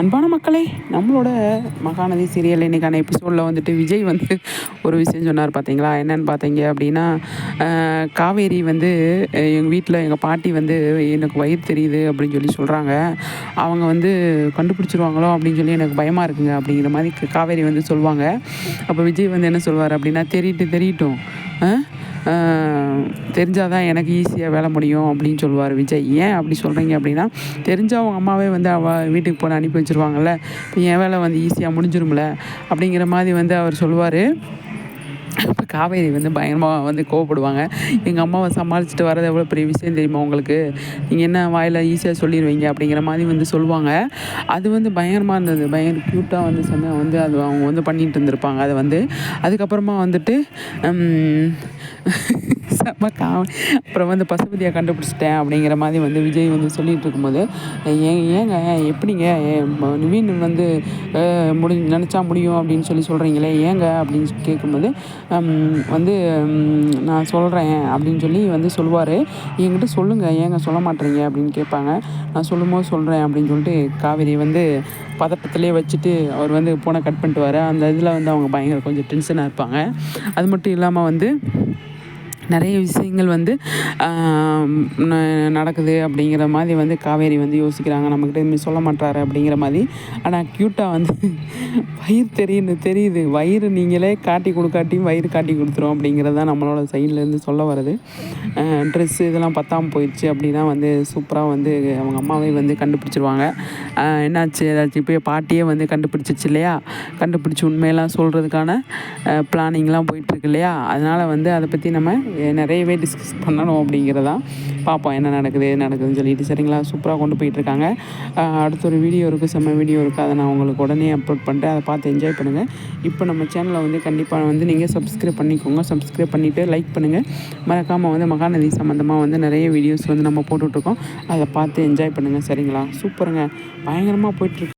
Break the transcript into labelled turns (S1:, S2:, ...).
S1: அன்பான மக்களே நம்மளோட மகாநதி சீரியல் இன்றைக்கான எபிசோடில் வந்துட்டு விஜய் வந்து ஒரு விஷயம் சொன்னார் பார்த்தீங்களா என்னன்னு பார்த்தீங்க அப்படின்னா காவேரி வந்து எங்கள் வீட்டில் எங்கள் பாட்டி வந்து எனக்கு வயிறு தெரியுது அப்படின்னு சொல்லி சொல்கிறாங்க அவங்க வந்து கண்டுபிடிச்சிருவாங்களோ அப்படின்னு சொல்லி எனக்கு பயமாக இருக்குங்க அப்படிங்கிற மாதிரி காவேரி வந்து சொல்லுவாங்க. அப்போ விஜய் வந்து என்ன சொல்வார் அப்படின்னா தெரியட்டு தெரியட்டும். தெரிஞ்சால் தான் எனக்கு ஈஸியாக வேலை முடியும் அப்படின்னு சொல்லுவார் விஜய். ஏன் அப்படி சொல்கிறீங்க அப்படின்னா தெரிஞ்சால் அவங்க அம்மாவே வந்து அவள் வீட்டுக்கு போன அனுப்பி வச்சிருவாங்கல்ல. இப்போ என் வேலை வந்து ஈஸியாக முடிஞ்சிரும்ல அப்படிங்கிற மாதிரி வந்து அவர் சொல்லுவார். இப்போ காவேரி வந்து பயங்கரமாக வந்து கோவப்படுவாங்க. எங்கள் அம்மாவை சமாளிச்சுட்டு வரது எவ்வளோ பெரிய விஷயம் தெரியுமா உங்களுக்கு? நீங்கள் என்ன வாயில் ஈஸியாக சொல்லிடுவீங்க அப்படிங்கிற மாதிரி வந்து சொல்லுவாங்க. அது வந்து பயங்கரமாக இருந்தது. பயங்கர க்யூட்டாக வந்து சொன்ன வந்து அது அவங்க வந்து பண்ணிகிட்டு இருந்திருப்பாங்க. அதை வந்து அதுக்கப்புறமா வந்துட்டு செம்ம காமெடி அப்புறம் வந்து பசுபதியை கண்டுபிடிச்சிட்டேன் அப்படிங்கிற மாதிரி வந்து விஜய் வந்து சொல்லிகிட்டு இருக்கும்போது ஏங்க ஏங்க எப்படிங்க? ஏ, வந்து முடி நினச்சா முடியும் அப்படின்னு சொல்லி சொல்கிறீங்களே ஏங்க? அப்படின்னு கேட்கும்போது வந்து நான் சொல்கிறேன் அப்படின்னு சொல்லி வந்து சொல்லுவார். என்கிட்ட சொல்லுங்கள் ஏங்க சொல்ல மாட்டேறீங்க அப்படின்னு கேட்பாங்க. நான் சொல்லும்போது சொல்கிறேன் அப்படின்னு சொல்லிட்டு காவேரி வந்து பதட்டத்திலே வச்சுட்டு அவர் வந்து போனை கட் பண்ணிட்டு வர அந்த இதில் வந்து அவங்க பயங்கர கொஞ்சம் டென்ஷனாக இருப்பாங்க. அது மட்டும் இல்லாமல் வந்து நிறைய விஷயங்கள் வந்து நடக்குது அப்படிங்கிற மாதிரி வந்து காவேரி வந்து யோசிக்கிறாங்க. நம்மக்கிட்ட எதுவுமே சொல்ல மாட்டாரு அப்படிங்கிற மாதிரி. ஆனால் க்யூட்டாக வந்து வயிறு தெரியுது தெரியுது. வயிறு நீங்களே காட்டி கொடுக்காட்டியும் வயிறு காட்டி கொடுத்துரும் அப்படிங்கிறது தான் நம்மளோட சைட்லேருந்து சொல்ல வருது. ட்ரெஸ்ஸு இதெல்லாம் பத்தாமல் போயிடுச்சு அப்படின்னா வந்து சூப்பராக வந்து அவங்க அம்மாவே வந்து கண்டுபிடிச்சிருவாங்க. என்னாச்சு? ஏதாச்சும் இப்போ பாட்டியே வந்து கண்டுபிடிச்சிச்சு இல்லையா? கண்டுபிடிச்சி உண்மையெல்லாம் சொல்கிறதுக்கான பிளானிங்லாம் போயிட்டுருக்கு இல்லையா? அதனால் வந்து அதை பற்றி நம்ம நிறையவே டிஸ்கஸ் பண்ணணும் அப்படிங்கிறதா பார்ப்போம் என்ன நடக்குது எது நடக்குதுன்னு சொல்லிட்டு. சரிங்களா? சூப்பராக கொண்டு போயிட்டுருக்காங்க. அடுத்த ஒரு வீடியோ இருக்குது செம்ம வீடியோ இருக்குது அதை நான் உங்களுக்கு உடனே அப்லோட் பண்ணிட்டு அதை பார்த்து என்ஜாய் பண்ணுங்கள் இப்போ நம்ம சேனலை வந்து கண்டிப்பாக வந்து நீங்கள் சப்ஸ்கிரைப் பண்ணிக்கோங்க. சப்ஸ்கிரைப் பண்ணிவிட்டு லைக் பண்ணுங்கள் மறக்காமல் வந்து மகாநதி சம்மந்தமாக வந்து நிறைய வீடியோஸ் வந்து நம்ம போட்டுட்ருக்கோம். அதை பார்த்து என்ஜாய் பண்ணுங்கள் சரிங்களா? சூப்பருங்க பயங்கரமாக போயிட்டுருக்கு.